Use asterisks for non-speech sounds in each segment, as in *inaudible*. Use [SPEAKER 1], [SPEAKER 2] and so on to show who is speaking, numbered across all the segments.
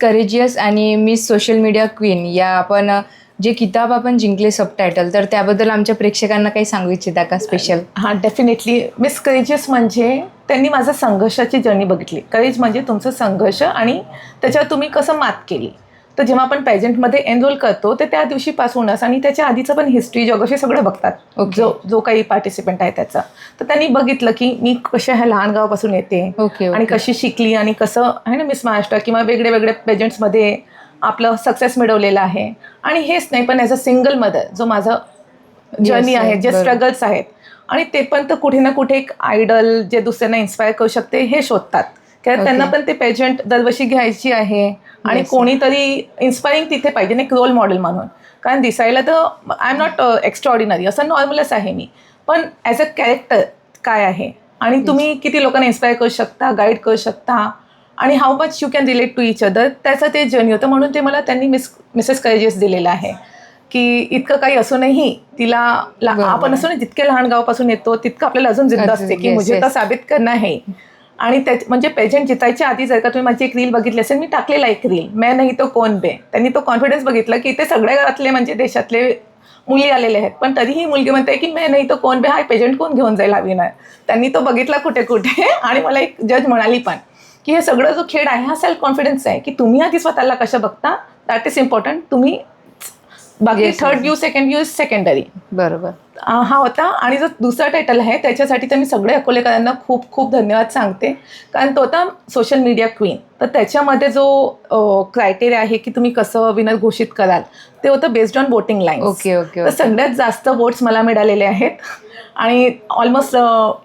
[SPEAKER 1] Courageous आणि miss social media queen या आपण जे किताब आपण जिंकले सबटायटल तर त्याबद्दल आमच्या प्रेक्षकांना काही सांगू इच्छिता का स्पेशल
[SPEAKER 2] हां डेफिनेटली मिस करेजियस म्हणजे त्यांनी माझं संघर्षाची जर्नी बघितली. करेज म्हणजे तुमचं संघर्ष आणि त्याच्यावर तुम्ही कसं मात केली. तर जेव्हा आपण पेजंटमध्ये एनरोल करतो ते त्या दिवशीपासूनच आणि त्याच्या आधीचं पण हिस्ट्री जॉग्रफी सगळं बघतात. जो जो काही पार्टिसिपंट आहे त्याचा. तर त्यांनी बघितलं की मी कशा ह्या लहान गावापासून येते आणि कशी शिकली आणि कसं आहे ना मिस महाराष्ट्र किंवा वेगळे वेगळे पेजंट्समध्ये आपलं सक्सेस मिळवलेलं आहे. आणि हेच नाही पण ॲज अ सिंगल मदर जो माझं जर्नी आहे जे. स्ट्रगल्स आहेत. आणि ते पण तर कुठे ना कुठे एक आयडल जे दुसऱ्यांना इन्स्पायर करू शकते हे शोधतात. कारण. त्यांना पण ते पेजंट दरवर्षी घ्यायची आहे आणि. कोणीतरी इन्स्पायरिंग तिथे पाहिजे ना एक रोल मॉडेल म्हणून. कारण दिसायला तर आय एम नॉट एक्स्ट्रॉर्डिनरी असं नॉर्मलच आहे मी. पण ॲज अ कॅरेक्टर काय आहे? आणि तुम्ही किती लोकांना इन्स्पायर करू शकता गाईड करू शकता? आणि how much you can relate to each other त्याचं ते जर्नी होतं. म्हणून ते मला त्यांनी मिस मिसेस करेजियस दिलेलं आहे. की इतकं काही असूनही तिला. आपण असं ना जितके लहान गावापासून येतो तितकं आपल्याला अजून जिद्द असते की मुझे. तर साबित करणं आहे आणि त्या म्हणजे पेजंट जितायच्या आधी जर का तुम्ही माझी एक रील बघितली असेल मी टाकलेला एक रील मैं नाही तो कोण बे? त्यांनी तो कॉन्फिडन्स बघितला की इथे सगळ्या घरातले म्हणजे देशातले मुली आलेले आहेत. पण तरीही मुलगी म्हणते की मैं नाही तो कोण बे? हा पेजंट कोण घेऊन जाईल हा विनर त्यांनी तो बघितला कुठे कुठे *laughs* आणि मला एक जज म्हणाली पण की हे सगळं जो खेळ आहे हा सेल्फ कॉन्फिडन्स आहे की तुम्ही आधी स्वतःला कसं बघता? दॅट इज इम्पॉर्टंट तुम्ही बाकी third. View second view is secondary
[SPEAKER 1] बरोबर.
[SPEAKER 2] हा होता. आणि जो दुसरा टायटल आहे त्याच्यासाठी तर मी सगळे अकोलेकरांना खूप खूप धन्यवाद सांगते. कारण तो होता सोशल मीडिया क्वीन तर त्याच्यामध्ये जो क्रायटेरिया आहे की तुम्ही कसं विनर घोषित कराल ते होतं based on voting line
[SPEAKER 1] okay okay
[SPEAKER 2] तर सगळ्यात जास्त वोट्स मला मिळालेले आहेत. आणि ऑलमोस्ट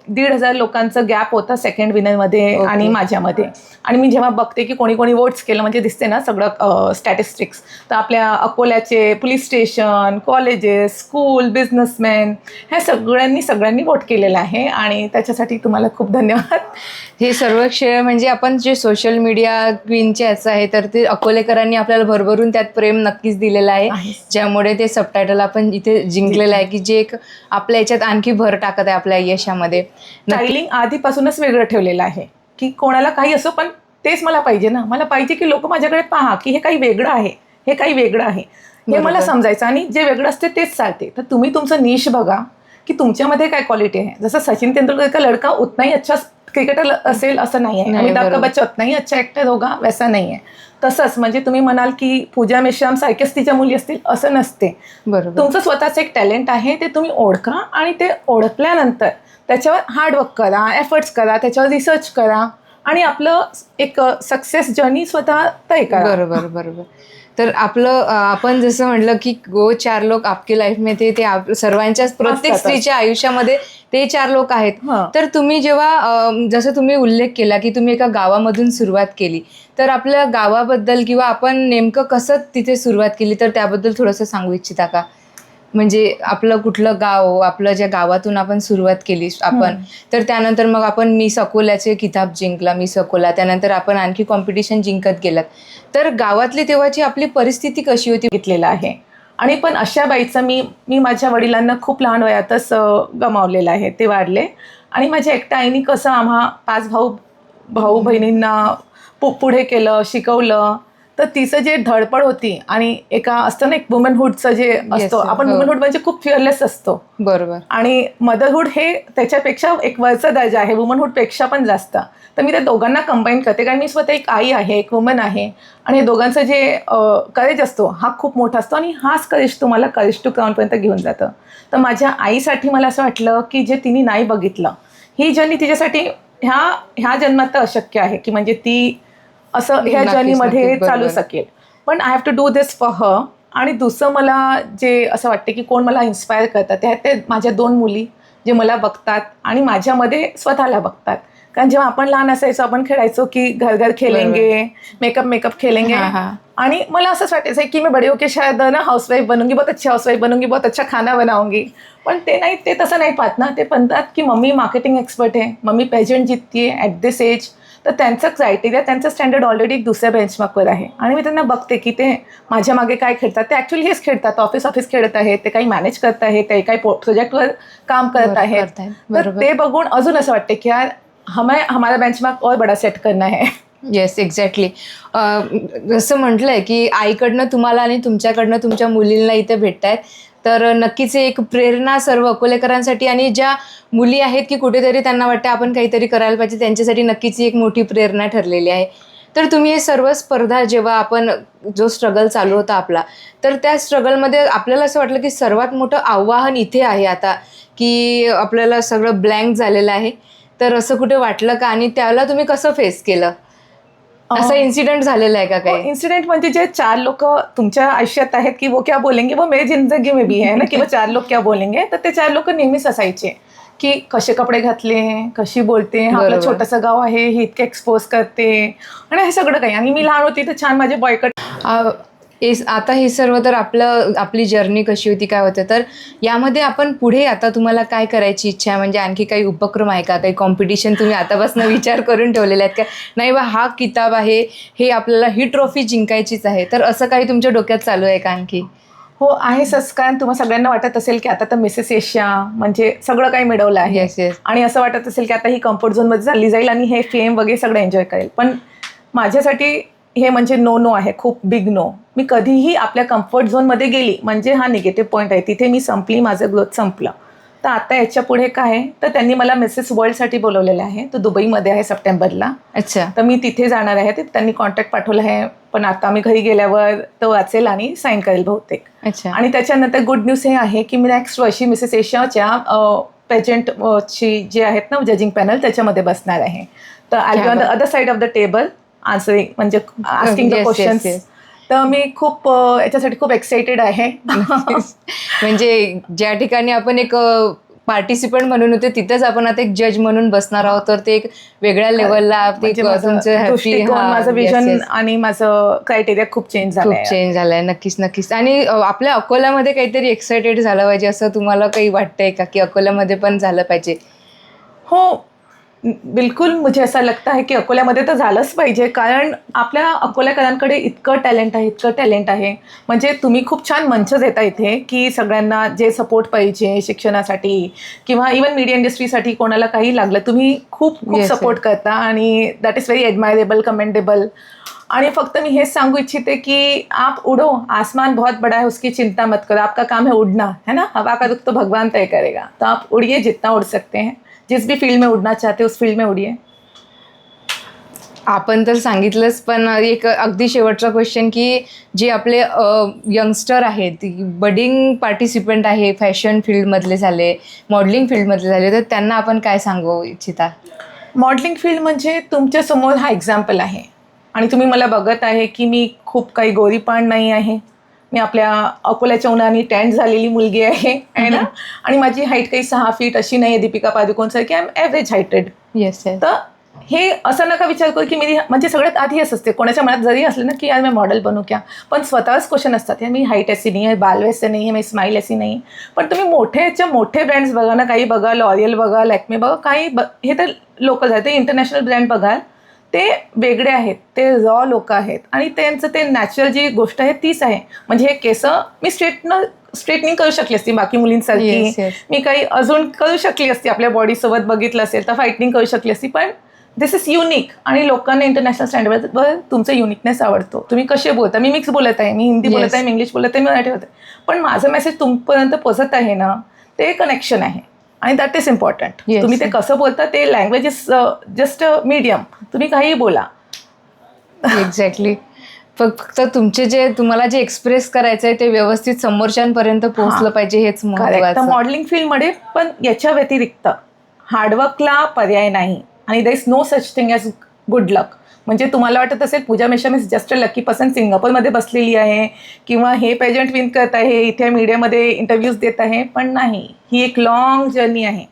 [SPEAKER 2] दीड हजार लोकांचं गॅप होता सेकंड विनरमध्ये. आणि माझ्यामध्ये. आणि मी जेव्हा बघते की कोणी कोणी वोट्स केलं म्हणजे दिसते ना सगळं स्टॅटिस्टिक्स तर आपल्या अकोल्याचे police station colleges school businessman ह्या सगळ्यांनी सगळ्यांनी वोट केलेलं आहे आणि त्याच्यासाठी तुम्हाला खूप धन्यवाद.
[SPEAKER 1] हे सर्व श्रेय म्हणजे आपण जे सोशल मीडिया क्वीनचे याचं आहे तर ते अकोलेकरांनी आपल्याला भरभरून त्यात प्रेम नक्कीच दिलेलं आहे. ज्यामुळे ते सबटायटल आपण इथे जिंकलेलं आहे की जे एक आपल्या याच्यात आणखी भर टाकत आहे आपल्या यशामध्ये. नक्की
[SPEAKER 2] स्टायलिंग आधीपासूनच वेगळं ठेवलेलं आहे की कोणाला काही असो पण तेच मला पाहिजे ना. मला पाहिजे की लोक माझ्याकडे पहा की हे काही वेगळं आहे हे काही वेगळं आहे. हे. मला समजायचं आणि जे वेगळं असते तेच चालते. तर तुम्ही तुमचं निश बघा की तुमच्यामध्ये काय क्वालिटी आहे. जसं सचिन तेंडुलकर का लडका उतनाही अच्छा क्रिकेटर असेल असं नाही आहे. अमिताभ का. बच्चा उतनाही अच्छा ऍक्टर होगा वैसा नाही आहे. तसंच म्हणजे तुम्ही म्हणाल की पूजा मेश्राम सारख्याच तिच्या मुली असतील असं नसते.
[SPEAKER 1] बरोबर.
[SPEAKER 2] तुमचं स्वतःचं एक टॅलेंट आहे ते तुम्ही ओळखा आणि ते ओळखल्यानंतर त्याच्यावर हार्डवर्क करा एफर्ट्स करा त्याच्यावर रिसर्च करा आणि आपलं एक सक्सेस जर्नी स्वतः तय करा.
[SPEAKER 1] बरोबर बरोबर. तर आपलं आपण जसं म्हटलं की गो चार लोक आपके लाईफमध्ये ते आप- सर्वांच्याच प्रत्येक. स्त्रीच्या आयुष्यामध्ये ते चार लोक आहेत. तर तुम्ही जेव्हा जसं तुम्ही उल्लेख केला की तुम्ही एका गावामधून सुरुवात केली तर आपल्या गावाबद्दल किंवा आपण नेमकं कसं तिथे सुरुवात केली तर त्याबद्दल थोडंसं सांगू इच्छिता का म्हणजे आपलं कुठलं गाव आपलं ज्या गावातून आपण सुरुवात केली आपण तर त्यानंतर मग आपण मिस अकोल्याचे किताब जिंकला मिस अकोला त्यानंतर आपण आणखी कॉम्पिटिशन जिंकत गेलात. तर गावातली तेव्हाची आपली परिस्थिती कशी होती
[SPEAKER 2] घेतलेलं आहे? आणि पण अशा बाईचं मी मी माझ्या वडिलांना खूप लहान वयातच गमावलेलं आहे. ते वाढले. आणि माझ्या एकट्या आईने कसं आम्हा पाच भाऊ भाऊ बहिणींना पु पुढे केलं शिकवलं. तर तिचं जे धडपड होती आणि एका असतं ना एक वुमनहुडचं जे असतो आपण
[SPEAKER 1] हो.
[SPEAKER 2] वुमनहुड म्हणजे खूप फिअरलेस असतो.
[SPEAKER 1] बरोबर.
[SPEAKER 2] आणि मदरहुड हे त्याच्यापेक्षा एक वरचा दर्जा आहे वुमनहुडपेक्षा पण जास्त. तर मी त्या दोघांना कंबाईन करते कारण मी स्वतः एक आई आहे एक वुमन आहे. आणि हे दोघांचं जे करेज असतो हा खूप मोठा असतो आणि हाच करेज तुम्हाला करेज टू क्राऊनपर्यंत घेऊन जातं. तर माझ्या आईसाठी मला असं वाटलं की जे तिने नाही बघितलं ही जर्नी तिच्यासाठी ह्या ह्या जन्मात तर अशक्य आहे की म्हणजे ती असं ह्या जर्नीमध्ये चालू. शकेल. पण I have to do this for her आणि दुसरं मला जे असं वाटते की कोण मला इन्स्पायर करतात ते आहेत ते माझ्या दोन मुली जे मला बघतात आणि माझ्यामध्ये स्वतःला बघतात. कारण जेव्हा आपण लहान असायचो आपण खेळायचो की घर घर खेलेंगे मेकअप मेकअप खेलेंगे.
[SPEAKER 1] हाँ, हाँ.
[SPEAKER 2] आणि मला असंच वाटायचं की मैं बड़े होके शायद ना हाउसवाईफ बनूंगी बहुत अच्छी हाउसवाईफ बनूंगी बहुत अच्छा खाना बनाऊंगी. पण ते नाही ते तसं नाही पाहत ना. ते म्हणतात की मम्मी मार्केटिंग एक्सपर्ट आहे. मम्मी पेजंट जितती आहे ॲट दिस एज तर त्यांचं क्रायटेरिया त्यांचं स्टँडर्ड ऑलरेडी एक दुसऱ्या बेंचमार्कवर आहे. आणि मी त्यांना बघते की ते माझ्या मागे काय खेळतात. ते ॲक्च्युली हेच खेळतात. ऑफिस ऑफिस खेळत आहेत. ते काही मॅनेज करत आहेत. ते काही प्रोजेक्टवर काम करत आहेत. तर. ते बघून अजून असं वाटते की यार हमें हमारा बेंचमार्क और बड़ा सेट करना है.
[SPEAKER 1] येस एक्झॅक्टली जसं म्हटलंय की आईकडनं तुम्हाला आणि तुमच्याकडनं तुमच्या मुलींना इथे भेटतायत. तर नक्कीच एक प्रेरणा सर्व अकोलेकरांसाठी आणि ज्या मुली आहेत की कुठेतरी त्यांना वाटतं आपण काहीतरी करायला पाहिजे त्यांच्यासाठी नक्कीच एक मोठी प्रेरणा ठरलेली आहे. तर तुम्ही हे सर्व स्पर्धा जेव्हा आपण जो स्ट्रगल चालू होता आपला तर त्या स्ट्रगलमध्ये आपल्याला असं वाटलं की सर्वात मोठं आव्हान इथे आहे आता की आपल्याला सगळं ब्लँक झालेलं आहे. तर असं कुठे वाटलं का? आणि त्याला तुम्ही कसं फेस केलं? असं इन्सिडेंट झालेलं आहे का काही?
[SPEAKER 2] इन्सिडेंट म्हणजे जे चार लोक तुमच्या आयुष्यात आहेत की वो क्या बोलेंगे? वो मेरी जिंदगी में भी है ना की वो चार लोक क्या बोलेंगे? तर ते चार लोक नेहमीच असायचे की कसे कपडे घातले कशी बोलते हा आपलं. छोटंसं गाव आहे हे इतके एक्सपोज करते. आणि हे सगळं काही. आणि मी लहान होती तर छान माझे बॉयकट
[SPEAKER 1] हे- आता हे सर्व तर आपलं आपली जर्नी कशी होती काय होतं तर यामध्ये आपण पुढे आता तुम्हाला काय करायची इच्छा आहे? म्हणजे आणखी काही उपक्रम आहे का? काही कॉम्पिटिशन तुम्ही आतापासून *laughs* विचार करून ठेवलेले आहेत का? नाही बा हा किताब आहे हे आपल्याला ही ट्रॉफी जिंकायचीच आहे. तर असं काही तुमच्या डोक्यात चालू आहे का आणखी?
[SPEAKER 2] हो आहे सस कारण तुम्हाला सगळ्यांना वाटत असेल की आता तर मिसेस एशिया म्हणजे सगळं काही मिळवलं आहे.
[SPEAKER 1] येस येस
[SPEAKER 2] आणि असं वाटत असेल की आता ही कम्फर्ट झोनमध्ये चालली जाईल आणि हे फेम वगैरे सगळं एन्जॉय करेल. पण माझ्यासाठी हे म्हणजे नो नो आहे खूप बिग नो मी कधीही आपल्या कम्फर्ट झोनमध्ये गेली म्हणजे हा निगेटिव्ह पॉईंट आहे. तिथे मी संपली माझं ग्रोथ संपलं. तर आता याच्यापुढे काय आहे? तर त्यांनी मला मिसेस वर्ल्डसाठी बोलवलेलं आहे. तो दुबईमध्ये आहे सप्टेंबरला.
[SPEAKER 1] अच्छा.
[SPEAKER 2] तर मी तिथे जाणार आहे. ते त्यांनी कॉन्टॅक्ट पाठवलं आहे. पण आता मी घरी गेल्यावर तो वाचेल आणि साईन करेल बहुतेक.
[SPEAKER 1] अच्छा.
[SPEAKER 2] आणि त्याच्यानंतर गुड न्यूज हे आहे की मी नेक्स्ट वर्षी मिसेस एशियाच्या पेजंट ची जे आहेत ना जजिंग पॅनल त्याच्यामध्ये बसणार आहे. तर I be on the other side of the table answering म्हणजे आस्किंग द
[SPEAKER 1] yes.
[SPEAKER 2] तर मी खूप याच्यासाठी खूप एक्साइटेड आहे.
[SPEAKER 1] म्हणजे ज्या ठिकाणी आपण एक पार्टिसिपंट म्हणून होते तिथेच आपण आता एक जज म्हणून बसणार आहोत. तर ते एक वेगळ्या लेवलला
[SPEAKER 2] म्हणजे माझं विजन. आणि माझं क्रायटेरिया खूप चेंज
[SPEAKER 1] खूप
[SPEAKER 2] झालं
[SPEAKER 1] चेंज झालाय नक्कीच नक्कीच. आणि आपल्या अकोल्यामध्ये काहीतरी एक्सायटेड झालं पाहिजे असं तुम्हाला काही वाटतंय का? की अकोल्यामध्ये पण झालं पाहिजे.
[SPEAKER 2] हो बिलकुल मुझे असं लगता है की अकोल्यामध्ये तर झालंच पाहिजे कारण आपल्या अकोल्याकरांकडे इतकं टॅलेंट आहे इतकं टॅलेंट आहे. म्हणजे तुम्ही खूप छान मंच देता इथे की सगळ्यांना जे सपोर्ट पाहिजे शिक्षणासाठी किंवा इवन मीडिया इंडस्ट्रीसाठी कोणाला काही लागलं तुम्ही खूप खूप
[SPEAKER 1] Yes,
[SPEAKER 2] सपोर्ट करता आणि that is very admirable commendable आणि फक्त मी हेच सांगू इच्छिते की आप उडो आसमान बहुत बड़ा है उसकी चिंता मत करो आपका काम है उड़ना है ना? हवा का रुख तो भगवान तय करेगा। तो आप उड़िए जितना उड़ सकते हैं। जिस भी फील्ड में उड़ना चाहते उस फील्ड में उड़िए।
[SPEAKER 1] आपण तर सांगितलंच पण एक अगदी शेवटचा क्वेश्चन की जे आपले यंगस्टर आहेत बडिंग पार्टिसिपंट आहे फॅशन फील्डमधले झाले मॉडेलिंग फील्डमधले झाले तर त्यांना आपण काय सांगू इच्छिता?
[SPEAKER 2] मॉडेलिंग फील्ड म्हणजे तुमच्यासमोर हा एक्झाम्पल आहे. आणि तुम्ही मला बघत आहे की मी खूप काही गोरीपाण नाही आहे. मी आपल्या अकोल्याच्या उन्हाने टॅन्ट झालेली मुलगी आहे है ना? आणि माझी हाईट काही सहा फीट अशी नाही आहे Deepika पादुकोणसारखी I am average heighted
[SPEAKER 1] yes
[SPEAKER 2] तर हे असं नका विचार करू की मी म्हणजे सगळ्यात आधी असं असते. कोणाच्या मनात जरी असलं ना की यार मी मॉडेल बनू क्या? पण स्वतःच क्वेश्चन असतात. मी हाईट ऐसी नाही आहे बाल वैसे नाही आहे मी स्माईल ऐसी नाही पण तुम्ही मोठेच्या मोठे ब्रँड्स बघा ना काही बघा लॉरियल बघा लॅक्मे बघा काही ब हे तर लोकल आहेत ते इंटरनॅशनल ब्रँड बघाल. ते वेगळे आहेत ते रॉ लोक आहेत आणि त्यांचं ते नॅचरल जी गोष्ट आहे तीच आहे. म्हणजे हे केस मी स्ट्रेटनं स्ट्रेटनिंग करू शकली असती बाकी
[SPEAKER 1] Yes,
[SPEAKER 2] मुलींसारखी.
[SPEAKER 1] Yes.
[SPEAKER 2] मी काही अजून करू शकली असती आपल्या बॉडीसोबत बघितलं असेल तर फायटिंग करू शकली असती पण दिस इज युनिक आणि लोकांना इंटरनॅशनल स्टँडर्डवर तुमचं युनिकनेस आवडतो. तुम्ही कसे बोलता? मी मिक्स बोलत आहे मी हिंदी
[SPEAKER 1] Yes.
[SPEAKER 2] बोलत आहे मी इंग्लिश बोलत आहे मी मराठी होते पण माझं मेसेज तुमपर्यंत पोचत आहे ना ते कनेक्शन आहे. आणि दॅट इज इम्पॉर्टंट. तुम्ही ते कसं बोलता ते लँग्वेज इज जस्ट मीडियम तुम्ही काहीही बोला.
[SPEAKER 1] एक्झॅक्टली फक्त तुमचे जे तुम्हाला जे एक्सप्रेस करायचं आहे ते व्यवस्थित समोरच्यांपर्यंत पोहोचलं पाहिजे हेच महत्वाचं
[SPEAKER 2] मॉडेलिंग फील्डमध्ये पण याच्या व्यतिरिक्त हार्डवर्कला पर्याय नाही. आणि there is no such thing as good luck. म्हणजे तुम्हाला वाटत असेल Pooja Mesham is just a lucky person सिंगापूरमध्ये बसलेली आहे किंवा हे पेजंट विन करत आहे इथे मीडियामध्ये इंटरव्ह्यूज देत आहे पण नाही. ही एक लॉंग जर्नी आहे.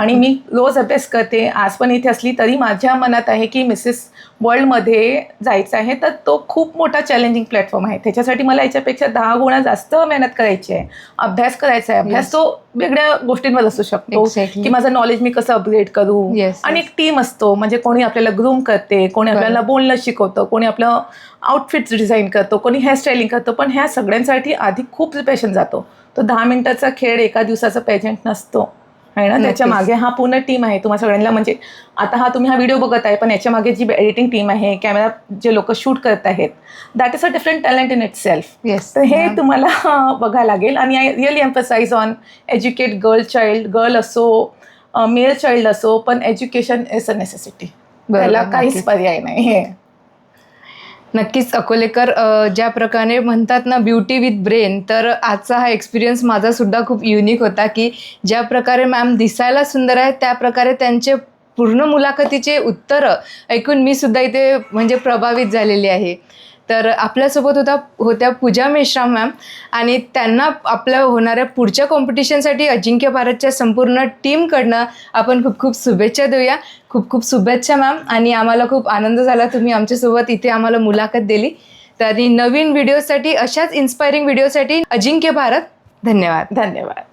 [SPEAKER 2] आणि मी रोज अभ्यास करते. आज पण इथे असली तरी माझ्या मनात आहे की मिसेस वर्ल्डमध्ये जायचं आहे. तर तो खूप मोठा चॅलेंजिंग प्लॅटफॉर्म आहे. त्याच्यासाठी मला याच्यापेक्षा दहा गुणा जास्त मेहनत करायची आहे. अभ्यास करायचा आहे. अभ्यास. तो वेगळ्या गोष्टींवर असू शकतो. की माझं नॉलेज मी कसं अपग्रेड करू? आणि. एक टीम असतो. म्हणजे कोणी आपल्याला ग्रूम करते कोणी. आपल्याला बोलणं शिकवतं कोणी आपलं आउटफिट्स डिझाईन करतो कोणी हेअरस्टाईलिंग करतो. पण ह्या सगळ्यांसाठी आधी खूप प्रिपरेशन जातो. तो दहा मिनिटाचा खेळ एका दिवसाचा पेजंट नसतो. आहे ना? त्याच्या. मागे हा पूर्ण टीम आहे तुम्हाला सगळ्यांना. म्हणजे आता हा तुम्ही हा व्हिडिओ बघत आहे पण याच्या मागे जी एडिटिंग टीम आहे कॅमेरा जे लोक शूट करत आहेत that is a different talent in itself
[SPEAKER 1] yes
[SPEAKER 2] तर हे तुम्हाला *laughs* बघायला लागेल. आणि I really emphasize on educate girl child girl असो मेल चाइल्ड असो पण एज्युकेशन इज अ नेसेसिटी त्याला काहीच. पर्याय नाही.
[SPEAKER 1] नक्कीच अकोलेकर ज्या प्रकारे म्हणतात ना ब्युटी विथ ब्रेन तर आजचा हा एक्सपिरियन्स माझा सुद्धा खूप युनिक होता की ज्या प्रकारे मॅम दिसायला सुंदर आहे त्या प्रकारे त्यांचे पूर्ण मुलाखतीचे उत्तरं ऐकून मी सुद्धा इथे म्हणजे प्रभावित झालेली आहे. तर आपल्यासोबत होता होत्या पूजा मेश्राम मॅम. आणि त्यांना आपल्या होणाऱ्या पुढच्या कॉम्पिटिशनसाठी अजिंक्य भारतच्या संपूर्ण टीमकडनं आपण खूप खूप शुभेच्छा देऊया. खूप खूप शुभेच्छा मॅम. आणि आम्हाला खूप आनंद झाला तुम्ही आमच्यासोबत इथे आम्हाला मुलाखत दिली. तर नवीन व्हिडिओसाठी अशाच इन्स्पायरिंग व्हिडिओसाठी अजिंक्य भारत. धन्यवाद.
[SPEAKER 2] धन्यवाद.